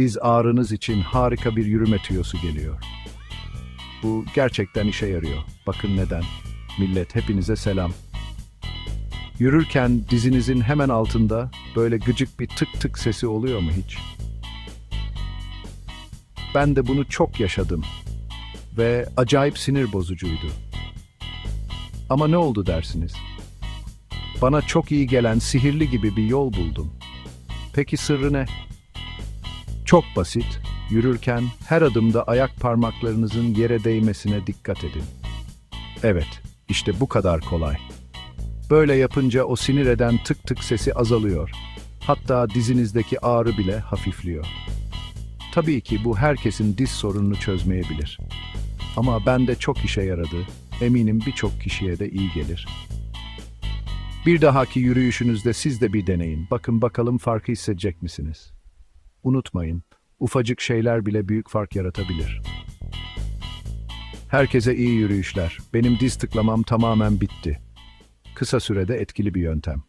diz ağrınız için harika bir yürüme tüyosu geliyor. Bu gerçekten işe yarıyor. Bakın neden. Millet hepinize selam. Yürürken dizinizin hemen altında böyle gıcık bir tık tık sesi oluyor mu hiç? Ben de bunu çok yaşadım ve acayip sinir bozucuydu. Ama ne oldu dersiniz? Bana çok iyi gelen sihirli gibi bir yol buldum. Peki sırrı ne? Çok basit. Yürürken her adımda ayak parmaklarınızın yere değmesine dikkat edin. Evet, işte bu kadar kolay. Böyle yapınca o sinir eden tık tık sesi azalıyor. Hatta dizinizdeki ağrı bile hafifliyor. Tabii ki bu herkesin diz sorununu çözmeyebilir. Ama bende çok işe yaradı. Eminim birçok kişiye de iyi gelir. Bir dahaki yürüyüşünüzde siz de bir deneyin. Bakın bakalım farkı hissedecek misiniz? Unutmayın, ufacık şeyler bile büyük fark yaratabilir. Herkese iyi yürüyüşler. Benim diz tıklamam tamamen bitti. Kısa sürede etkili bir yöntem.